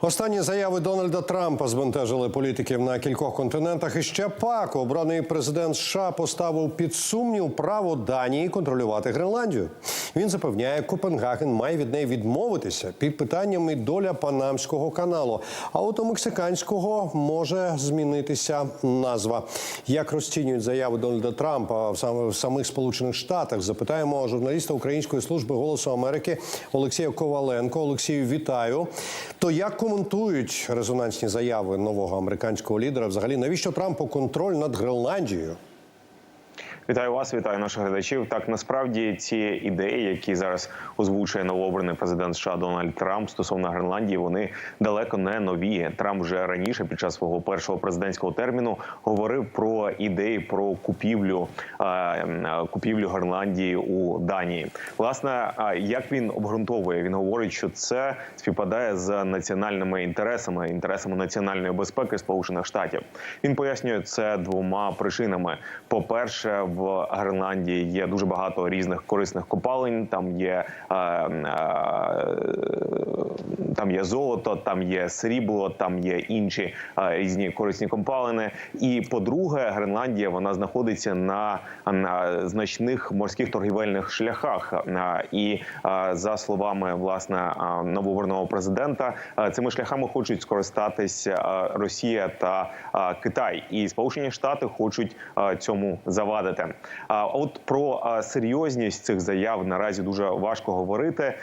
Останні заяви Дональда Трампа збентежили політиків на кількох континентах. І ще пак обраний президент США поставив під сумнів право Данії контролювати Гренландію. Він запевняє, Копенгаген має від неї відмовитися під питаннями доля Панамського каналу. А от у мексиканського може змінитися назва. Як розцінюють заяви Дональда Трампа в в самих Сполучених Штатах? Запитаємо журналіста Української служби голосу Америки Олексія Коваленко. Олексію, вітаю. То як коментують резонансні заяви нового американського лідера? Взагалі, навіщо Трампу контроль над Гренландією? Вітаю вас, вітаю наших глядачів. Так насправді ці ідеї, які зараз озвучує новообраний президент США Дональд Трамп стосовно Гренландії, вони далеко не нові. Трамп вже раніше, під час свого першого президентського терміну, говорив про ідеї про купівлю е, купівлю Гренландії у Данії. Власне, як він обґрунтовує, він говорить, що це співпадає з національними інтересами, інтересами національної безпеки Сполучених Штатів. Він пояснює це двома причинами: по перше, в Гренландії є дуже багато різних корисних копалень. Там є е, е, там є золото, там є срібло, там є інші е, різні корисні копалини. І по-друге, Гренландія вона знаходиться на, на значних морських торгівельних шляхах. Е, І е, за словами власне е, новообраного президента, е, цими шляхами хочуть скористатися е, Росія та Китай, і Сполучені Штати хочуть цьому завадити. А от про е, серйозність цих заяв наразі дуже важко говорити,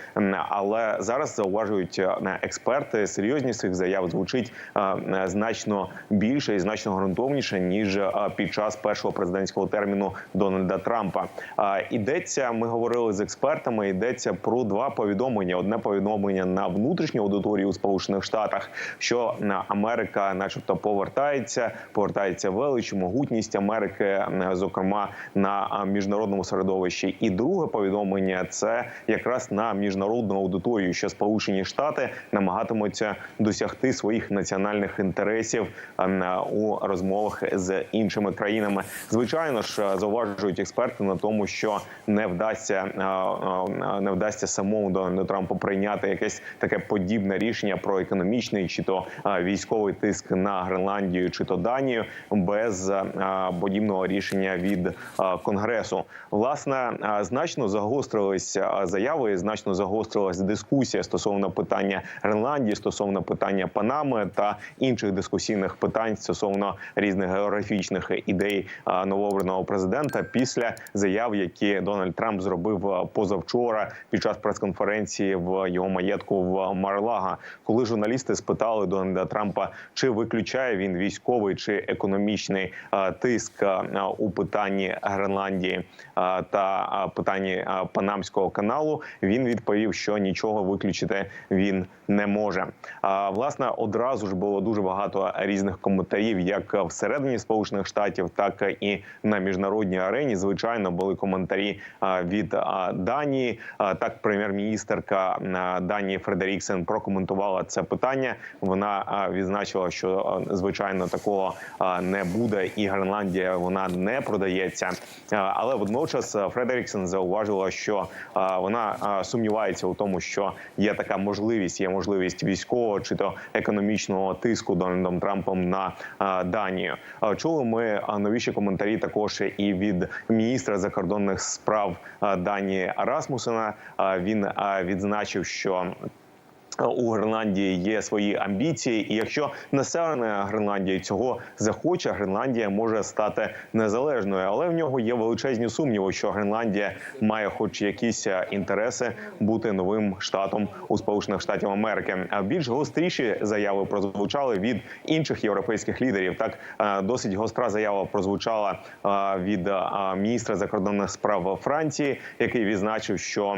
але зараз зауважують е, експерти. Серйозність цих заяв звучить е, е, значно більше і значно ґрунтовніше ніж е, під час першого президентського терміну Дональда Трампа. Е, Ідеться, ми говорили з експертами. Йдеться про два повідомлення: одне повідомлення на внутрішню аудиторію у Сполучених Штатах, що е, Америка, начебто, повертається, повертається велич, могутність Америки, е, зокрема на міжнародному середовищі. І друге повідомлення це якраз на міжнародну аудиторію, що Сполучені Штати намагатимуться досягти своїх національних інтересів у розмовах з іншими країнами. Звичайно ж, зауважують експерти на тому, що не вдасться не вдасться самому Дональду Трампу прийняти якесь таке подібне рішення про економічний чи то військовий тиск на Гренландію, чи то Данію без подібного рішення від конгресу. Власне, значно загострились а, заяви, значно загострилась дискусія стосовно питання Гренландії, стосовно питання Панами та інших дискусійних питань стосовно різних географічних ідей новообраного президента після заяв, які Дональд Трамп зробив позавчора під час прес-конференції в його маєтку в Мар-Лага, коли журналісти спитали Дональда Трампа, чи виключає він військовий чи економічний тиск у питанні Гренландії та питанні Панамського каналу. Він відповів, що нічого виключити він не може. Власне одразу ж було дуже багато різних коментарів, як всередині Сполучених Штатів, так і на міжнародній арені. Звичайно, були коментарі від Данії. Так, прем'єр-міністерка Данії Фредеріксен прокоментувала це питання. Вона відзначила, що звичайно такого не буде, і Гренландія вона не продається. А, Але водночас а, Фредеріксен зауважила, що вона сумнівається у тому, що є така можливість, є можливість військового чи то економічного тиску Дональдом Трампом на Данію. Чули ми новіші коментарі також і від міністра закордонних справ Данії Расмусена. Він відзначив, що у Гренландії є свої амбіції, і якщо населення Гренландії цього захоче, Гренландія може стати незалежною. Але в нього є величезні сумніви, що Гренландія має, хоч якісь е, інтереси, бути новим штатом у Сполучених Штатів Америки. А більш гостріші заяви прозвучали від інших європейських лідерів. Так е, досить гостра заява прозвучала е, від міністра закордонних справ Франції, який відзначив, що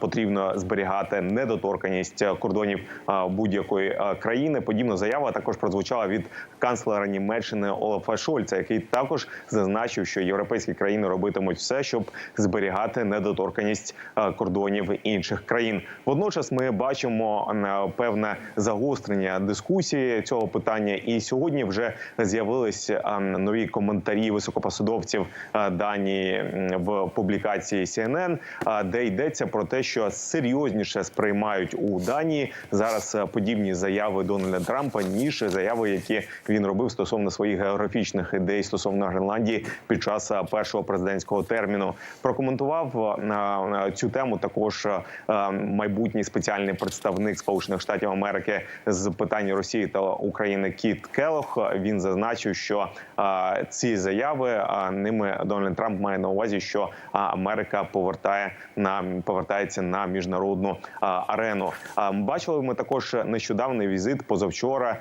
потрібно зберігати недоторканість кордонів е, будь-якої е, країни. Подібна заява також прозвучала від канцлера Німеччини Олафа Шольца, який також зазначив, що європейські країни робитимуть все, щоб зберігати недоторканість е, кордонів інших країн. Водночас ми бачимо е, певне загострення дискусії цього питання, і сьогодні вже з'явилися е, нові коментарі високопосадовців е, Данії в публікації CNN, е, де йдеться про те, що серйозніше сприймають у Данії. Зараз е, подібні заяви Дональда Трампа ніж заяви, які він робив стосовно своїх географічних ідей стосовно Гренландії під час е, першого президентського терміну. Прокоментував е, на цю тему також е, майбутній спеціальний представник Сполучених Штатів Америки з питань Росії та України Кіт Келох. Він зазначив, що е, ці заяви е, ними Дональд Трамп має на увазі, що е, Америка повертає на повертається на міжнародну е, арену. Бачили ми також нещодавний візит позавчора.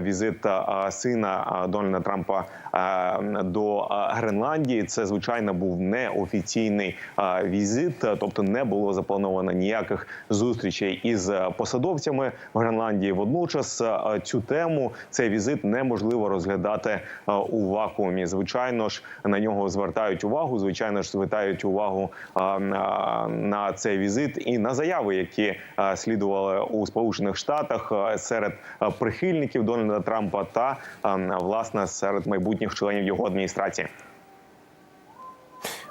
Візит сина Дональда Трампа до Гренландії. Це звичайно був неофіційний візит, тобто не було заплановано ніяких зустрічей із посадовцями в Гренландії. Водночас цю тему цей візит неможливо розглядати у вакуумі. Звичайно ж, на нього звертають увагу. Звичайно ж, звертають увагу на- цей візит і на заяви, які е, слідували у Сполучених Штатах е, серед е, прихильників Дональда Трампа та е, власне серед майбутніх членів його адміністрації.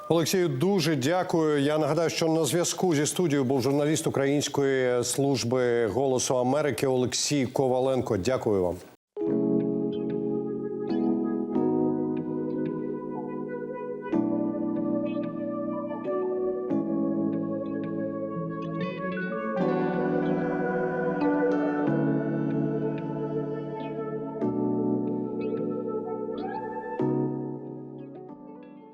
Олексію, дуже дякую. Я нагадаю, що на зв'язку зі студією був журналіст Української служби голосу Америки Олексій Коваленко. Дякую вам.